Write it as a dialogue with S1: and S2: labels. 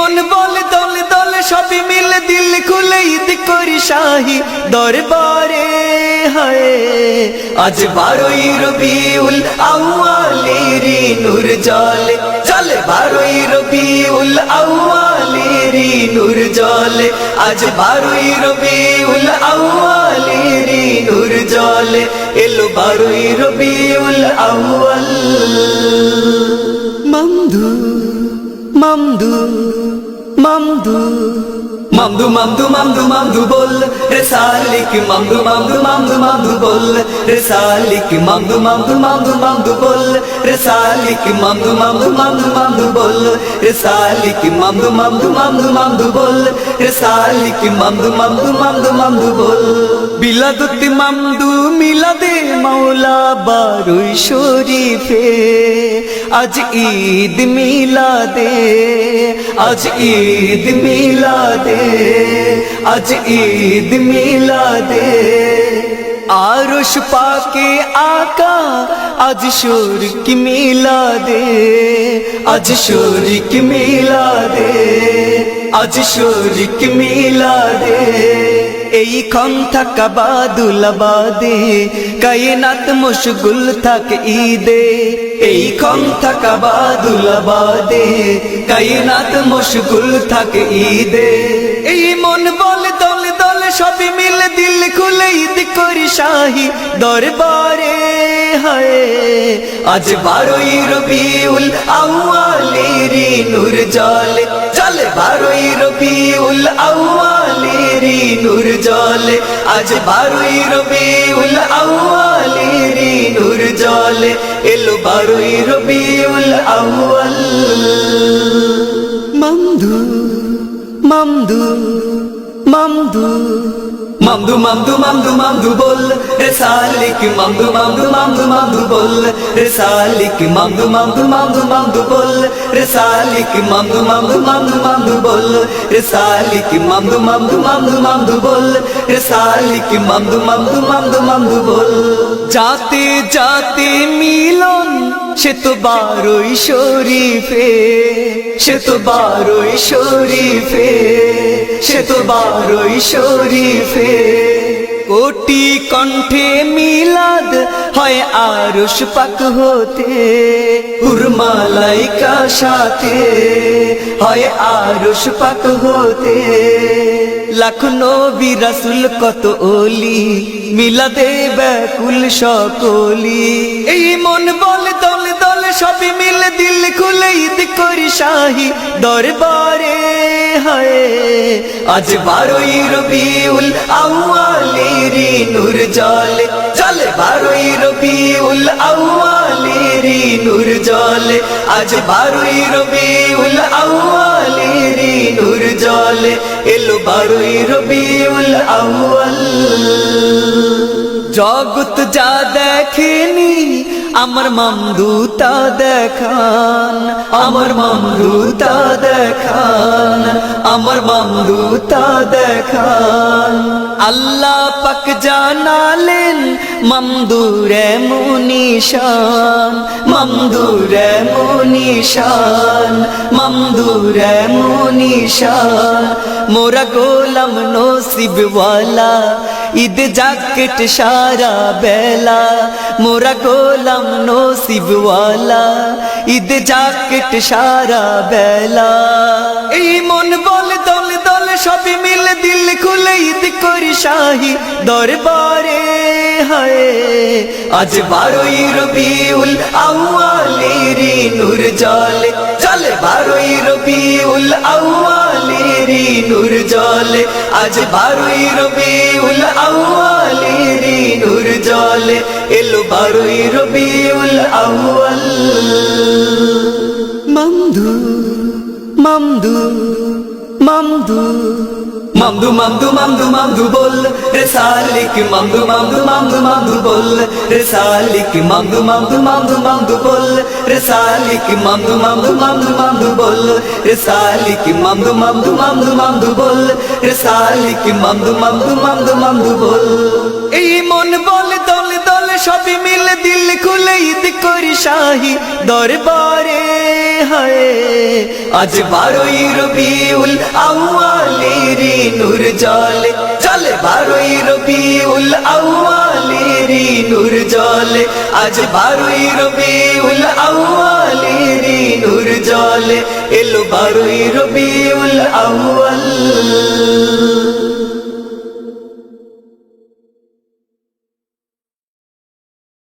S1: মন বলে, দলে দলে সবই মিলে দিল খুলে ঈদ করি শাহি দরবারে, হায়। আজ বারোই রবিউল আউয়ালেরি নূর জলে। চলে বারোই রবিউল আউয়ালেরি নূর জলে। আজ বারোই রবিউল আউয়ালেরি নূর জলে। এলো বারোই রবিউল আউয়াল। মামদু মামদু মামদু মামদু মামদু মামদু মামদু বল রে সালিক মামদু মামদু মামদু মামদু বল রে সালিক মামদু মামদু মামদু মামদু বল রে সালিক মামদু মামদু মামদু মামদু বল রে সালিক মামদু মামদু মামদু মামদু বল রে সালিক মামদু মামদু মামদু মামদু বল বিলাদতি মামদু মিলাদে মাওলা বারুই শরীফে, আজ ঈদ মিলাদে, আজ ঈদ মিলাদে, আজ ঈদ মিলাদে। আরশ পাকে আকা, আজ শোর কি মিলাদে, আজ শোর কি মিলাদে, আজ শোর কি মিলাদে। এই খন থাকা বাদুলাবাদে কায়নাত মশগুল থাক ঈদে। এই খন থাকা বাদুলাবাদে কায়নাত মশগুল থাক ঈদে। এই দিল খুলে ঈদ করি শাহি দরবারে, হায়। আজ বারোই রবিউল আউয়ালেরি নূর জলে। চলে বারোই রবিউল আউয়ালেরি নূর জলে। আজ বারোই রবিউল আউয়ালেরি নূর জলে। এলো বারোই রবিউল আউয়াল। মামদু মামদু মামদু। মামদু মামদু মামদু মামদু বল রে সালিক মামদু মামদু মামদু মামদু বল রে সালিক মামদু মামদু মামদু মামদু বল রে সালিক মামদু মামদু মামদু মামদু বল রে সালিক মামদু মামদু মামদু মামদু বল রে সালিক মামদু মামদু মামদু মামদু বল যাতে যাতে মিলন সে তো বারোই শরীফে সে তো বারোই শরীফে সে তো বারোই শরীফে। কোটি কণ্ঠে মিলাদ হয় আরশ পাক হতে হুরমালাইকা সাথে হয় আরশ পাক হতে। লাখ নবী রাসুল কত ওলি মিলাদে ব্যাকুল সকলি। এই মন বল দলে দলে সবই মিলে দিল খুলে ঈদ করি শাহি দরবারে, হায়। আজ বারোই রবিউল আউয়ালেরি নূর জলে। চলে বারোই রবিউল আউয়ালেরি নূর জলে। আজ বারোই রবিউল আউয়ালেরি নূর জলে। এলো বারোই রবিউল আউয়াল। জগত যা দেখেনি আমার মামদুতা দেখান, আমার মামদুতা দেখান, আমার মামদুতা দেখান। আল্লাহ পাক জানালেন মামদুরে মুনিশান মামদুরে মুনিশান মামদুরে মুনিশান। মোরা গোলাম নসিবওয়ালা ঈদ জাকেট সারা বেলা, মোরা গোলাম নসিবওয়ালা। ঈদ জাকেট সারা বেলা। এই মন বলে, দলে দলে সবই মিলে, দিল খুলে ঈদ করি শাহি দরবারে। হায়, আজ বারোই রবিউল আউয়ালেরি নূর জলে। চলে বারোই রবিউল আউয়ালেরি নূর জলে, আজ বারোই রবিউল আউয়ালেরি নূর জলে, এলো বারোই রবিউল আউয়াল। মামদু মামদু মামদু মামদু মামদু মামদু মামদু বল রে সালিক মামদু মামদু মামদু মামদু বল রে সালিক মামদু মামদু মামদু মামদু বল রে সালিক মামদু মামদু মামদু মামদু বল রে সালিক মামদু মামদু মামদু মামদু বল রে সালিক মামদু মামদু মামদু মামদু বল এই মন বলে দলে দলে সবই মিলে দিল খুলে ঈদ করি শাহি দরবারে, হায়। আজ বারোই রবিউল আউয়ালেরি নূর জলে। চলে বারোই রবিউল আউয়ালেরি নূর জলে। আজ বারোই রবিউল আউয়ালেরি নূর জলে। এলো বারোই রবিউল আউয়াল।